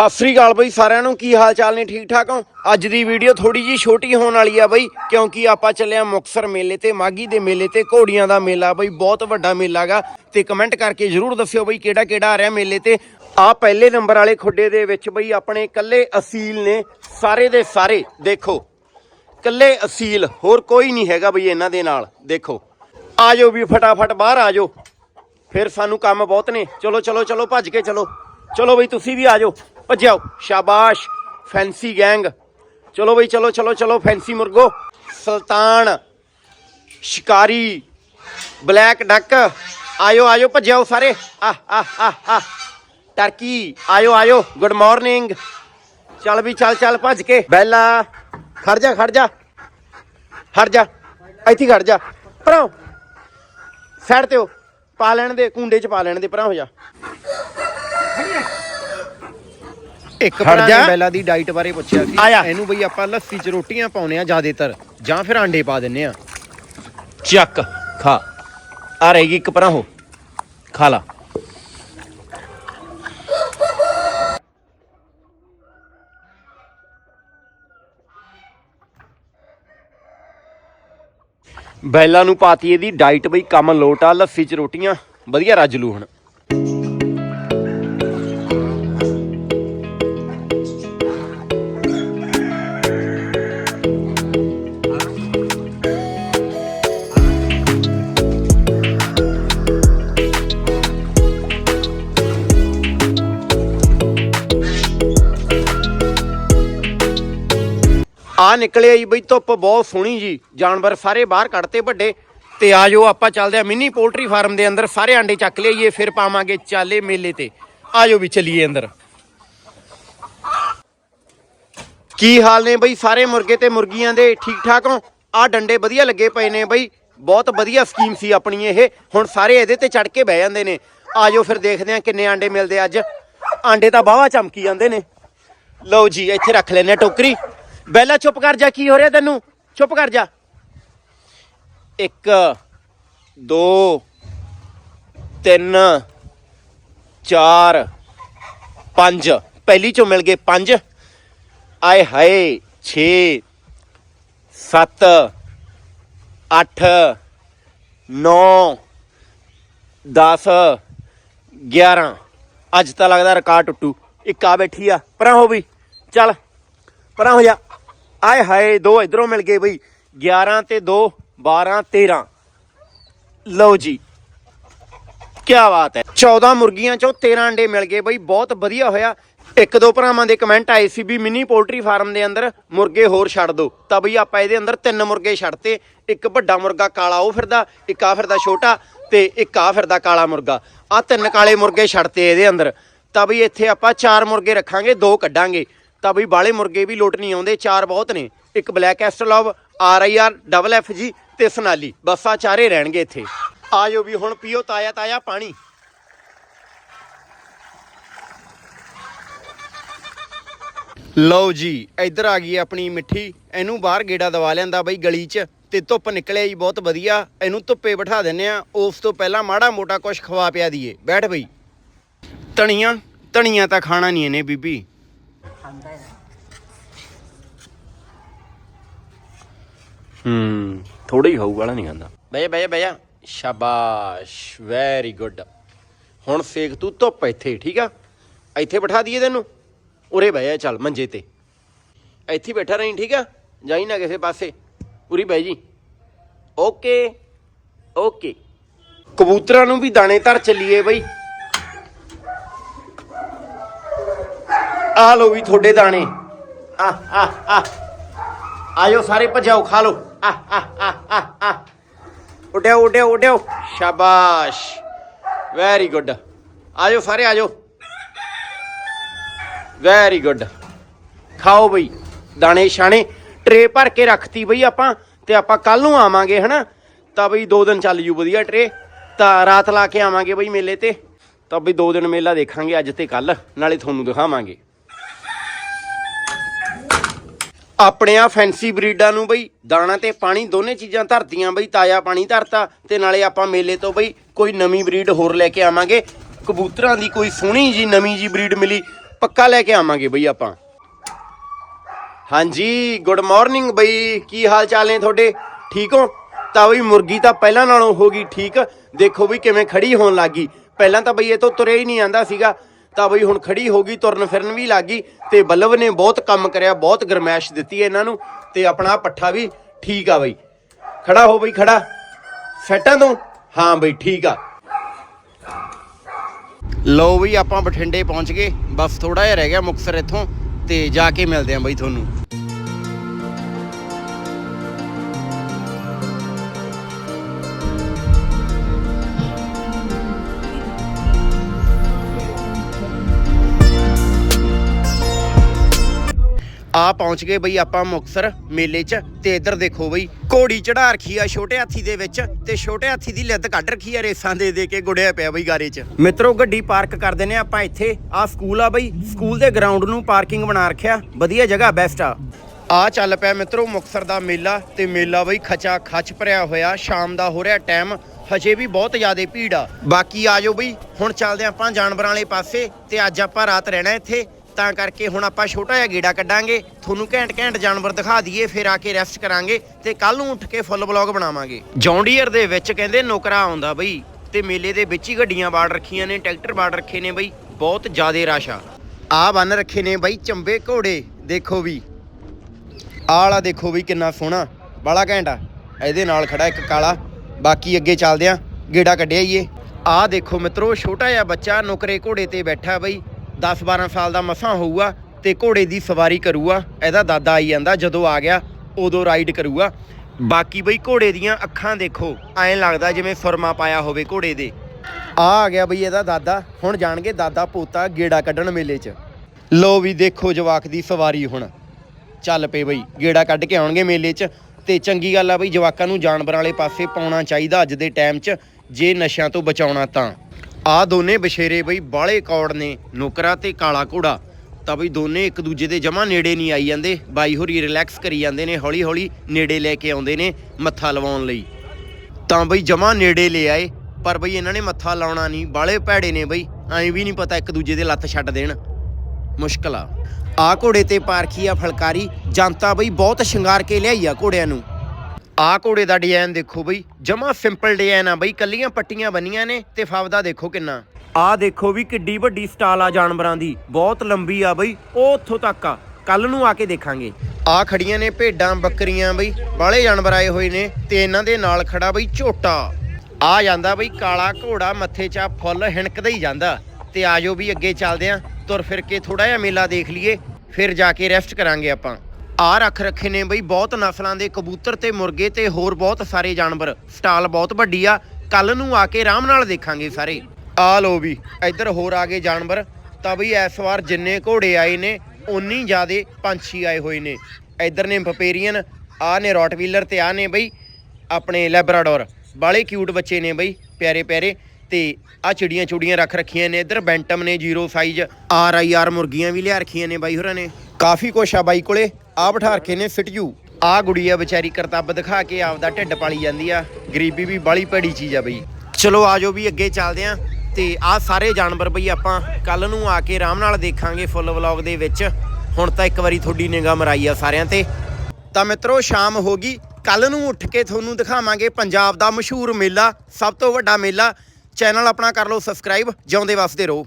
ਸਤਿ ਸ੍ਰੀ ਅਕਾਲ ਬਈ, ਸਾਰਿਆਂ ਨੂੰ ਕੀ ਹਾਲ ਚਾਲ ਨੇ? ਠੀਕ ਠਾਕ ਹੋ? ਅੱਜ ਦੀ ਵੀਡੀਓ ਥੋੜੀ ਜੀ ਛੋਟੀ ਹੋਣ ਵਾਲੀ ਆ ਬਈ, ਕਿਉਂਕਿ ਆਪਾਂ ਚੱਲਿਆ ਆ ਮੁਕਸਰ ਮੇਲੇ ਤੇ ਮਾਗੀ ਦੇ ਮੇਲੇ ਤੇ, ਘੋੜੀਆਂ ਦਾ ਮੇਲਾ ਬਈ, ਬਹੁਤ ਵੱਡਾ ਮੇਲਾ ਗਾ। ਤੇ ਕਮੈਂਟ ਕਰਕੇ ਜਰੂਰ ਦੱਸਿਓ ਬਈ, ਕਿਹੜਾ ਕਿਹੜਾ ਆ ਰਿਹਾ ਮੇਲੇ ਤੇ। ਆ ਪਹਿਲੇ ਨੰਬਰ ਵਾਲੇ ਖੁੱਡੇ ਦੇ ਵਿੱਚ ਬਈ, ਆਪਣੇ ਇਕੱਲੇ ਅਸੀਲ ਨੇ, ਸਾਰੇ ਦੇ ਸਾਰੇ, ਦੇਖੋ। ਇਕੱਲੇ ਅਸੀਲ, ਹੋਰ ਕੋਈ ਨਹੀਂ ਹੈਗਾ ਬਈ ਇਹਨਾਂ ਦੇ ਨਾਲ, ਦੇਖੋ। ਆ ਜਾਓ ਵੀ ਫਟਾਫਟ ਬਾਹਰ, ਆ ਜਾਓ। ਫਿਰ ਸਾਨੂੰ ਕੰਮ ਬਹੁਤ ਨੇ। ਚਲੋ ਚਲੋ ਚਲੋ, ਭੱਜ ਕੇ ਚਲੋ। ਚਲੋ ਬਈ, ਤੁਸੀਂ ਵੀ ਆ ਜਾਓ। ਭੱਜਿਓ, ਸ਼ਾਬਾਸ਼ ਫੈਂਸੀ ਗੈਂਗ ਚਲੋ ਬਈ, ਚਲੋ ਚਲੋ ਚਲੋ ਫੈਂਸੀ ਮੁਰਗੋ। ਸੁਲਤਾਨ, ਸ਼ਿਕਾਰੀ, ਬਲੈਕ ਡੱਕ। ਆਇਓ ਆਇਓ, ਭੱਜਿਓ ਸਾਰੇ। ਆ ਆ ਆ ਆ ਟਰਕੀ, ਆਇਓ ਆਇਓ ਗੁੱਡ ਮਾਰਨਿੰਗ ਚੱਲ ਵੀ ਚੱਲ ਚੱਲ, ਭੱਜ ਕੇ। ਬੈਲਾ, ਖੜ ਜਾ ਖੜ ਜਾ। ਹਟ ਜਾ, ਇੱਥੇ ਖੜ ਜਾ। ਪਰਾਂ ਸਾਈਡ ਤੇ ਹੋ। ਪਾ ਲੈਣ ਦੇ, ਕੁੰਡੇ ਚ ਪਾ ਲੈਣ ਦੇ ਪਰਾਂ ਹੋ ਜਾ। ਇੱਕ ਭਰਾ। ਨੇ ਬੈਲਾ ਦੀ ਡਾਈਟ ਬਾਰੇ ਪੁੱਛਿਆ ਸੀ। ਇਹਨੂੰ ਬਈ ਆਪਾਂ ਲੱਸੀ 'ਚ ਰੋਟੀਆਂ ਪਾਉਨੇ ਆ ਜ਼ਿਆਦਾਤਰ ਜਾਂ ਫਿਰ ਆਂਡੇ ਪਾ ਦਿੰਨੇ ਆ। ਚੱਕ ਖਾ। ਆ ਰਹੇਗੀ ਇੱਕ ਪਰਾਂ ਹੋ। ਖਾ ਲਾ। ਬੈਲਾ ਨੂੰ ਪਾਤੀ ਇਹਦੀ ਡਾਈਟ ਬਈ ਕੰਮ ਲੋਟ ਆ ਲੱਸੀ ਚ ਰੋਟੀਆਂ। ਵਧੀਆ ਰੱਜ ਲੂ ਹੁਣ। ਆ ਨਿਕਲਿਆ ਜੀ ਬਈ, ਧੁੱਪ ਬਹੁਤ ਸੋਹਣੀ ਜੀ। ਜਾਨਵਰ ਸਾਰੇ ਬਾਹਰ ਕੱਢਤੇ ਵੱਡੇ। ਤੇ ਆ ਜਾਓ, ਆਪਾਂ ਚੱਲਦੇ ਆ ਮਿੰਨੀ ਪੋਲਟਰੀ ਫਾਰਮ ਦੇ ਅੰਦਰ। ਸਾਰੇ ਆਂਡੇ ਚੱਕ ਲਈਏ, ਫਿਰ ਪਾਵਾਂਗੇ ਚਾਲੇ ਮੇਲੇ ਤੇ। ਆ ਜਾਓ ਵੀ ਚੱਲੀਏ ਅੰਦਰ। ਕੀ ਹਾਲ ਨੇ ਬਈ? ਸਾਰੇ ਮੁਰਗੇ ਤੇ ਮੁਰਗੀਆਂ ਦੇ ਠੀਕ ਠਾਕ ਹੋ? ਆ ਡੰਡੇ ਵਧੀਆ ਲੱਗੇ ਪਏ ਨੇ ਬਈ। ਬਹੁਤ ਵਧੀਆ ਸਕੀਮ ਸੀ ਆਪਣੀ ਇਹ। ਹੁਣ ਸਾਰੇ ਇਹਦੇ ਤੇ ਚੜ ਕੇ ਬਹਿ ਜਾਂਦੇ ਨੇ। ਆ ਜਾਓ ਫਿਰ ਦੇਖਦੇ ਆ ਕਿੰਨੇ ਆਂਡੇ ਮਿਲਦੇ ਅੱਜ। ਆਂਡੇ ਤਾਂ ਬਾਵਾ ਚਮਕੀ ਜਾਂਦੇ ਨੇ। ਲਓ ਜੀ, ਇੱਥੇ ਰੱਖ ਲੈਨੇ ਆ ਟੋਕਰੀ। ਬੈਲਾ, ਚੁੱਪ ਕਰ ਜਾ, ਕੀ ਹੋ ਰਿਹਾ ਤੈਨੂੰ? ਚੁੱਪ ਕਰ ਜਾ। ਇੱਕ, ਦੋ, ਤਿੰਨ, ਚਾਰ, ਪੰਜ। ਪਹਿਲੀ ਚੋਂ ਮਿਲ ਗਏ ਪੰਜ। ਆਏ ਹਾਏ 6 7 8 9 10 11 ਅੱਜ ਤਾਂ ਲੱਗਦਾ ਰਿਕਾਰਡ ਟੁੱਟੂ। ਇੱਕ ਆ ਬੈਠੀ ਆ, ਪਰਾਂ ਹੋ ਵੀ। ਚੱਲ, ਪਰਾਂ ਹੋ ਜਾ। ਆਏ ਹਾਏ, ਦੋ ਇਧਰੋਂ ਮਿਲ ਗਏ ਬਈ। 11 ਤੇ 2 12 13 ਲਓ ਜੀ। ਕੀ ਬਾਤ ਹੈ। 14 ਮੁਰਗੀਆਂ ਚੋਂ 13 ਅੰਡੇ ਮਿਲ ਗਏ ਬਈ। ਬਹੁਤ ਵਧੀਆ ਹੋਇਆ। ਇੱਕ ਦੋ ਭਰਾਵਾਂ ਦੇ ਕਮੈਂਟ ਆਏ ਸੀ ਵੀ ਮਿੰਨੀ ਪੋਲਟਰੀ ਫਾਰਮ ਦੇ ਅੰਦਰ ਮੁਰਗੇ ਹੋਰ ਛੱਡ ਦਿਓ ਤਾਂ ਬਈ ਆਪਾਂ ਇਹਦੇ ਅੰਦਰ ਤਿੰਨ ਮੁਰਗੇ ਛੱਡਤੇ। ਇੱਕ ਵੱਡਾ ਮੁਰਗਾ ਕਾਲਾ, ਉਹ ਫਿਰਦਾ, ਇੱਕ ਆ ਫਿਰਦਾ ਛੋਟਾ ਤੇ ਇੱਕ ਆ ਫਿਰਦਾ ਕਾਲਾ ਮੁਰਗਾ। ਆ ਤਿੰਨ ਕਾਲੇ ਮੁਰਗੇ ਛੱਡਤੇ ਇਹਦੇ ਅੰਦਰ। ਤਾਂ ਬਈ ਇੱਥੇ ਆਪਾਂ ਚਾਰ ਮੁਰਗੇ ਰੱਖਾਂਗੇ, ਦੋ ਕੱਢਾਂਗੇ। ਤਾਂ ਬਈ ਬਾਲੇ ਮੁਰਗੇ ਵੀ ਲੋਟ ਨਹੀਂ ਆਉਂਦੇ, ਚਾਰ ਬਹੁਤ ਨੇ। ਇੱਕ black Australorp R I R double F ਜੀ ਤੇ ਸਨਾਲੀ ਬਸ ਆ ਚਾਰੇ ਰਹਿਣਗੇ ਇੱਥੇ। ਆਜੋ ਵੀ ਹੁਣ ਪੀਓ ਤਾਇਆ ਤਾਇਆ ਪਾਣੀ। ਲਓ ਜੀ, ਇੱਧਰ ਆ ਗਈ ਆਪਣੀ ਮਿੱਠੀ। ਇਹਨੂੰ ਬਾਹਰ ਗੇੜਾ ਦਵਾ ਲਿਆਂਦਾ ਬਈ ਗਲੀ 'ਚ ਤੇ ਧੁੱਪ ਨਿਕਲਿਆ ਜੀ ਬਹੁਤ ਵਧੀਆ। ਇਹਨੂੰ ਧੁੱਪੇ ਬਿਠਾ ਦਿੰਨੇ ਆ ਉਸ ਤੋਂ ਪਹਿਲਾਂ ਮਾੜਾ ਮੋਟਾ ਕੁਝ ਖਵਾ ਪਿਆ ਦੀਏ। ਬੈਠ ਬਈ। ਧਣੀਆਂ ਧਣੀਆਂ ਤਾਂ ਖਾਣਾ ਨਹੀਂ ਇਹਨੇ ਬੀਬੀ। ਹੂੰ ਥੋੜਾ ਹੀ ਖਾਊ ਵਾਲਾ ਨਹੀਂ ਖਾਂਦਾ ਬਈ ਬਈ ਬਈ ਸ਼ਾਬਾਸ਼ ਵੈਰੀ ਗੁੱਡ ਹੁਣ ਸੇਕ ਤੂੰ ਧੁੱਪ ਇੱਥੇ ਠੀਕ ਆ? ਇੱਥੇ ਬਿਠਾ ਦਈਏ ਤੈਨੂੰ। ਉਰੇ ਬਹਿ ਜਾ ਚੱਲ ਮੰਜੇ ਤੇ। ਇੱਥੇ ਬੈਠਾ ਰਹੀਂ ਠੀਕ ਆ? ਜਾਈ ਨਾ ਕਿਸੇ ਪਾਸੇ। ਉਰੀ ਬਹਿ ਜੀ। Okay okay. ਕਬੂਤਰਾਂ ਨੂੰ ਵੀ ਦਾਣੇ ਧਰ ਚੱਲੀਏ ਬਈ। ਆ ਲਓ ਵੀ ਤੁਹਾਡੇ ਦਾਣੇ। ਆ ਆ ਆ। ਆਇਓ ਸਾਰੇ ਭਜਾਓ, ਖਾ ਲਓ। ਆ ਆ ਆ ਆ ਆ। ਉੱਡਿਓ ਉੱਡਿਓ ਉੱਡਿਓ ਸ਼ਾਬਾਸ਼। ਵੈਰੀ ਗੁੱਡ ਆਜੋ ਸਾਰੇ ਆਜੋ ਵੈਰੀ ਗੁੱਡ ਖਾਓ ਬਈ। ਦਾਣੇ ਛਾਣੇ। ਟਰੇ ਭਰ ਕੇ ਰੱਖਤੀ ਬਈ ਆਪਾਂ, ਤੇ ਆਪਾਂ ਕੱਲ ਨੂੰ ਆਵਾਂਗੇ, ਹਨਾ? ਤਾਂ ਬਈ ਦੋ ਦਿਨ ਚੱਲ ਜੂ ਵਧੀਆ ਟਰੇ। ਤਾਂ ਰਾਤ ਲਾ ਕੇ ਆਵਾਂਗੇ ਬਈ ਮੇਲੇ ਤੇ। ਤਾਂ ਬਈ ਦੋ ਦਿਨ ਮੇਲਾ ਦੇਖਾਂਗੇ ਅੱਜ ਤੇ ਕੱਲ ਨਾਲੇ ਤੁਹਾਨੂੰ ਦਿਖਾਵਾਂਗੇ। ਆਪਣੇ ਆ ਫੈਂਸੀ ਬਰੀਡਾਂ ਨੂੰ ਬਈ, ਦਾਣਾ ਤੇ ਪਾਣੀ ਦੋਨੇ ਚੀਜ਼ਾਂ ਧਰਤੀਆਂ ਬਈ, ਤਾਜ਼ਾ ਪਾਣੀ ਧਰਤਾ ਤੇ ਨਾਲੇ ਆਪਾਂ ਮੇਲੇ ਤੋਂ ਬਈ ਕੋਈ ਨਵੀਂ ਬਰੀਡ ਹੋਰ ਲੈ ਕੇ ਆਵਾਂਗੇ। ਕਬੂਤਰਾਂ ਦੀ ਕੋਈ ਸੋਹਣੀ ਜੀ ਨਵੀਂ ਜੀ ਬਰੀਡ ਮਿਲੀ, ਪੱਕਾ ਲੈ ਕੇ ਆਵਾਂਗੇ ਬਈ ਆਪਾਂ। ਹਾਂਜੀ ਗੁੱਡ ਮਾਰਨਿੰਗ ਬਈ, ਕੀ ਹਾਲ ਚਾਲ ਨੇ ਤੁਹਾਡੇ? ਠੀਕ ਹੋ? ਤਾਂ ਬਈ ਮੁਰਗੀ ਤਾਂ ਪਹਿਲਾਂ ਨਾਲੋਂ ਹੋ ਗਈ ਠੀਕ। ਦੇਖੋ ਵੀ ਕਿਵੇਂ ਖੜੀ ਹੋਣ ਲੱਗੀ। ਪਹਿਲਾਂ ਤਾਂ ਬਈ ਇਹ ਤੋਂ ਤੁਰਿਆ ਹੀ ਨਹੀਂ ਆਂਦਾ ਸੀਗਾ। ਤਾਂ ਬਈ ਹੁਣ ਖੜੀ ਹੋ ਗਈ, ਤੁਰਨ ਫਿਰਨ ਵੀ ਲੱਗੀ ਤੇ ਬੱਲਬ ਨੇ ਬਹੁਤ ਕੰਮ ਕਰਿਆ, ਬਹੁਤ ਗਰਮੈਸ਼ ਦਿੱਤੀ ਹੈ ਇਹਨਾਂ ਨੂੰ ਤੇ ਆਪਣਾ ਪੱਠਾ ਵੀ ਠੀਕ ਆ ਬਈ। ਖੜਾ ਹੋ ਬਈ, ਖੜਾ। ਸੈਟਾਂ ਤੋਂ? ਹਾਂ ਬਈ, ਠੀਕ ਆ। ਲਓ ਵੀ ਆਪਾਂ ਬਠਿੰਡੇ ਪਹੁੰਚ ਗਏ। ਬਸ ਥੋੜਾ ਜਿਹਾ ਰਹਿ ਗਿਆ ਮੁਕਤਸਰ ਇੱਥੋਂ ਤੇ ਜਾ ਕੇ ਮਿਲਦੇ ਆਂ ਬਈ ਤੁਹਾਨੂੰ। ਆ ਪਹੁੰਚ ਗਏ ਬਈ ਆਪਾਂ ਮੁਕਤਸਰ ਮੇਲੇ 'ਚ ਤੇ ਇੱਧਰ ਦੇਖੋ ਬਈ, ਘੋੜੀ ਚੜਾ ਰੱਖੀ ਆ ਛੋਟੇ ਹਾਥੀ ਦੇ ਵਿੱਚ ਤੇ ਛੋਟੇ ਹਾਥੀ ਦੀ ਲਿੱਦ ਕੱਢ ਰੱਖੀ ਆ ਰੇਸਾਂ ਦੇ ਦੇ ਕੇ ਗੁੜਿਆ ਪਿਆ ਬਈ ਗਾਰੇ 'ਚ। ਮਿੱਤਰੋ ਗੱਡੀ ਪਾਰਕ ਕਰ ਦਿੰਨੇ ਆਪਾਂ ਇੱਥੇ। ਆ ਸਕੂਲ ਆ ਬਈ, ਸਕੂਲ ਦੇ ਗਰਾਊਂਡ ਨੂੰ ਪਾਰਕਿੰਗ ਬਣਾ ਰੱਖਿਆ। ਵਧੀਆ ਜਗ੍ਹਾ ਬੈਸਟ ਆ। ਆ ਚੱਲ ਪਿਆ ਮਿੱਤਰੋ ਮੁਕਤਸਰ ਦਾ ਮੇਲਾ ਤੇ ਮੇਲਾ ਬਈ ਖਚਾ ਖਚ ਭਰਿਆ ਹੋਇਆ, ਸ਼ਾਮ ਦਾ ਹੋ ਰਿਹਾ ਟਾਈਮ ਹਜੇ ਵੀ ਬਹੁਤ ਜ਼ਿਆਦਾ ਭੀੜ ਆ। ਬਾਕੀ ਆਜੋ ਬਈ, ਹੁਣ ਚੱਲਦੇ ਆਪਾਂ ਜਾਨਵਰਾਂ ਵਾਲੇ ਪਾਸੇ ਤੇ ਅੱਜ ਆਪਾਂ ਰਾਤ ਰਹਿਣਾ ਇੱਥੇ। ਤਾਂ ਕਰਕੇ ਹੁਣ ਆਪਾਂ ਛੋਟਾ ਜਿਹਾ ਗੇੜਾ ਕੱਢਾਂਗੇ, ਤੁਹਾਨੂੰ ਘੈਂਟ ਘੈਂਟ ਜਾਨਵਰ ਦਿਖਾ ਦਈਏ, ਫਿਰ ਆ ਕੇ ਰੈਸਟ ਕਰਾਂਗੇ ਤੇ ਕੱਲ ਨੂੰ ਉੱਠ ਕੇ ਫੁੱਲ ਬਲੌਗ ਬਣਾਵਾਂਗੇ। ਜੌਂਡੀਅਰ ਦੇ ਵਿੱਚ ਕਹਿੰਦੇ ਨੌਕਰਾ ਆਉਂਦਾ ਬਈ ਤੇ ਮੇਲੇ ਦੇ ਵਿੱਚ ਹੀ ਗੱਡੀਆਂ ਬਾੜ ਰੱਖੀਆਂ ਨੇ, ਟਰੈਕਟਰ ਬਾੜ ਰੱਖੇ ਨੇ ਬਈ, ਬਹੁਤ ਜ਼ਿਆਦਾ ਰਸ਼ ਆ। ਆ ਬੰਨ ਰੱਖੇ ਨੇ ਬਈ ਚੰਬੇ ਘੋੜੇ, ਦੇਖੋ ਵੀ। ਆਹ ਵਾਲਾ ਦੇਖੋ ਵੀ ਕਿੰਨਾ ਸੋਹਣਾ ਬਾਲਾ ਘੈਂਟਾ ਇਹਦੇ ਨਾਲ ਖੜਾ ਇੱਕ ਕਾਲਾ, ਬਾਕੀ ਅੱਗੇ ਚੱਲਦੇ ਆ, ਗੇੜਾ ਕੱਢਿਆ ਈਏ ਆਹ ਦੇਖੋ ਮਿੱਤਰੋ, ਛੋਟਾ ਜਿਹਾ ਬੱਚਾ ਨੁਕਰੇ ਘੋੜੇ ਤੇ ਬੈਠਾ ਬਈ 10 12 ਸਾਲ ਦਾ ਮਸਾਂ ਹੋਊਗਾ ਤੇ ਘੋੜੇ ਦੀ ਸਵਾਰੀ ਕਰੂਗਾ, ਇਹਦਾ ਦਾਦਾ ਆਈ ਜਾਂਦਾ, ਜਦੋਂ ਆ ਗਿਆ, ਉਦੋਂ ਰਾਈਡ ਕਰੂਗਾ। ਬਾਕੀ ਬਈ ਘੋੜੇ ਦੀਆਂ ਅੱਖਾਂ ਦੇਖੋ, ਐਂ ਲੱਗਦਾ ਜਿਵੇਂ ਸੁਰਮਾ ਪਾਇਆ ਹੋਵੇ ਘੋੜੇ ਦੇ। ਆ ਆ ਗਿਆ ਬਈ ਇਹਦਾ ਦਾਦਾ, ਹੁਣ ਜਾਣਗੇ ਦਾਦਾ ਪੋਤਾ ਗੇੜਾ ਕੱਢਣ ਮੇਲੇ 'ਚ। ਲੋ ਵੀ ਦੇਖੋ ਜਵਾਕ ਦੀ ਸਵਾਰੀ ਹੁਣ। ਚੱਲ ਪਏ ਬਈ, ਗੇੜਾ ਕੱਢ ਕੇ ਆਉਣਗੇ ਮੇਲੇ 'ਚ। ਤੇ ਚੰਗੀ ਗੱਲ ਆ ਬਈ, ਜਵਾਕਾਂ ਨੂੰ ਜਾਨਵਰਾਂ ਵਾਲੇ ਪਾਸੇ ਪਾਉਣਾ ਚਾਹੀਦਾ ਅੱਜ ਦੇ ਟਾਈਮ 'ਚ, ਜੇ ਨਸ਼ਿਆਂ ਤੋਂ ਬਚਾਉਣਾ ਤਾਂ। ਆ ਦੋਨੇ ਬਸ਼ੇਰੇ ਬਈ ਬਾਲੇ ਕੌੜ ਨੇ, ਨੁਕਰਾ ਤੇ ਕਾਲਾ ਘੋੜਾ। ਤਾਂ ਬਈ ਦੋਨੇ ਇੱਕ ਦੂਜੇ ਦੇ ਜਮਾ ਨੇੜੇ ਨਹੀਂ ਆਈ ਜਾਂਦੇ, ਬਾਈ ਹੋਰੀ ਰਿਲੈਕਸ ਕਰੀ ਜਾਂਦੇ ਨੇ ਹੌਲੀ ਹੌਲੀ ਨੇੜੇ ਲੈ ਕੇ ਆਉਂਦੇ ਨੇ ਮੱਥਾ ਲਵਾਉਣ ਲਈ। ਤਾਂ ਬਈ ਜਮਾ ਨੇੜੇ ਲੈ ਆਏ, ਪਰ ਬਈ ਇਹਨਾਂ ਨੇ ਮੱਥਾ ਲਾਉਣਾ ਨਹੀਂ ਬਾਲੇ ਭੈੜੇ ਨੇ ਬਈ, ਐਂ ਵੀ ਨਹੀਂ ਪਤਾ ਇੱਕ ਦੂਜੇ ਦੇ ਲੱਤ ਛੱਡ ਦੇਣ। ਮੁਸ਼ਕਲ ਆ। ਆ ਘੋੜੇ ਤੇ ਪਾਰਖੀ ਆ ਫਲਕਾਰੀ, ਜਨਤਾ ਬਈ ਬਹੁਤ ਸ਼ਿੰਗਾਰ ਕੇ ਲਿਆਈ ਆ ਘੋੜਿਆਂ ਨੂੰ। ਆ ਘੋੜੇ ਦਾ ਡਿਜ਼ਾਈਨ ਦੇਖੋ ਬਈ। ਜਮਾ ਸਿੰਪਲ ਡਿਜ਼ਾਈਨ ਆ ਬਈ। ਕੱਲੀਆਂ ਪੱਟੀਆਂ ਬੰਨੀਆਂ ਨੇ ਤੇ ਫਾਵਦਾ ਦੇਖੋ ਕਿੰਨਾ। ਆ ਦੇਖੋ ਵੀ ਕਿੱਡੀ ਵੱਡੀ ਸਟਾਲ ਆ ਜਾਨਵਰਾਂ ਦੀ। ਬਹੁਤ ਲੰਬੀ ਆ ਬਈ। ਉਹ ਉੱਥੋਂ ਤੱਕ ਆ। ਕੱਲ ਨੂੰ ਆ ਕੇ ਦੇਖਾਂਗੇ। ਆ ਖੜੀਆਂ ਨੇ ਭੇਡਾਂ, ਬੱਕਰੀਆਂ ਬਈ। ਬਾਲੇ ਜਾਨਵਰ ਆਏ ਹੋਏ ਨੇ ਤੇ ਇਹਨਾਂ ਦੇ ਨਾਲ ਖੜਾ ਬਈ ਝੋਟਾ। ਆ ਜਾਂਦਾ ਬਈ ਕਾਲਾ ਘੋੜਾ, ਮੱਥੇ 'ਚ ਆ ਫੁੱਲ ਹਿਣਕਦਾ ਹੀ ਜਾਂਦਾ। ਤੇ ਆਜੋ ਵੀ ਅੱਗੇ ਚੱਲਦੇ ਆਂ। ਤੁਰ ਫਿਰ ਕੇ ਥੋੜਾ ਜਿਹਾ ਮੇਲਾ ਦੇਖ ਲਈਏ। ਫਿਰ ਜਾ ਕੇ ਰੈਸਟ ਕਰਾਂਗੇ ਆਪਾਂ। ਆ ਰੱਖ ਰੱਖੇ ਨੇ ਬਈ, ਬਹੁਤ ਨਸਲਾਂ ਦੇ ਕਬੂਤਰ ਤੇ ਮੁਰਗੇ ਤੇ ਹੋਰ ਬਹੁਤ ਸਾਰੇ ਜਾਨਵਰ। ਸਟਾਲ ਬਹੁਤ ਵੱਡੀ ਆ, ਕੱਲ ਨੂੰ ਆ ਕੇ ਆਰਾਮ ਨਾਲ ਦੇਖਾਂਗੇ ਸਾਰੇ। ਆ ਲੋ ਵੀ, ਇੱਧਰ ਹੋਰ ਆ ਗਏ ਜਾਨਵਰ। ਤਾਂ ਬਈ, ਇਸ ਵਾਰ ਜਿੰਨੇ ਘੋੜੇ ਆਏ ਨੇ ਉਨੀ ਜ਼ਿਆਦੇ ਪੰਛੀ ਆਏ ਹੋਏ ਨੇ। ਇੱਧਰ ਨੇ ਪਪੇਰੀਅਨ ਆ ਨੇ ਰੋਟਵੀਲਰ ਤੇ ਆ ਨੇ ਬਈ, ਆਪਣੇ ਲੈਬਰਾਡੋਰ। ਬਾਲੇ ਕਿਊਟ ਬੱਚੇ ਨੇ ਬਈ, ਪਿਆਰੇ ਪਿਆਰੇ। ਤੇ ਆ ਚਿੜੀਆਂ ਚੁੜੀਆਂ ਰੱਖ ਰੱਖੀਆਂ ਨੇ ਇੱਧਰ, ਬੈਂਟਮ ਨੇ zero size R I R ਮੁਰਗੀਆਂ ਵੀ ਲਿਆ ਰੱਖੀਆਂ ਨੇ ਬਾਈ ਹੋਰਾਂ ਨੇ। ਕਾਫੀ ਕੁਛ ਆ ਬਾਈ ਕੋਲੇ। ਆ ਬਿਠਾ ਰੱਖੇ ਨੇ ਫਿਟਜੂ ਆ ਗੁੜੀਆ ਵਿਚਾਰੀ ਕਰਤੱਬ ਦਿਖਾ ਕੇ ਆਪਦਾ ਢਿੱਡ ਪਾਲੀ ਜਾਂਦੀ ਆ। ਗਰੀਬੀ ਵੀ ਬਾਲੀ ਭੈੜੀ ਚੀਜ਼ ਆ ਬਈ। ਚਲੋ ਆਜੋ ਵੀ ਅੱਗੇ ਚੱਲਦੇ ਆ। ਤੇ ਆ ਸਾਰੇ ਜਾਨਵਰ ਬਈ ਆਪਾਂ ਕੱਲ ਨੂੰ ਆ ਕੇ ਆਰਾਮ ਨਾਲ ਦੇਖਾਂਗੇ ਫੁੱਲ ਵਲੌਗ ਦੇ ਵਿੱਚ। ਹੁਣ ਤਾਂ ਇੱਕ ਵਾਰੀ ਤੁਹਾਡੀ ਨਿਗਾਹ ਮਰਾਈ ਆ ਸਾਰਿਆਂ ਤੇ। ਤਾਂ ਮਿੱਤਰੋ, ਸ਼ਾਮ ਹੋ ਗਈ। ਕੱਲ ਨੂੰ ਉੱਠ ਕੇ ਤੁਹਾਨੂੰ ਦਿਖਾਵਾਂਗੇ ਪੰਜਾਬ ਦਾ ਮਸ਼ਹੂਰ ਮੇਲਾ, ਸਭ ਤੋਂ ਵੱਡਾ ਮੇਲਾ। ਚੈਨਲ ਆਪਣਾ ਕਰ ਲਓ, ਸਬਸਕ੍ਰਾਈਬ, ਜਿਉਂਦੇ ਵਸਦੇ ਰਹੋ।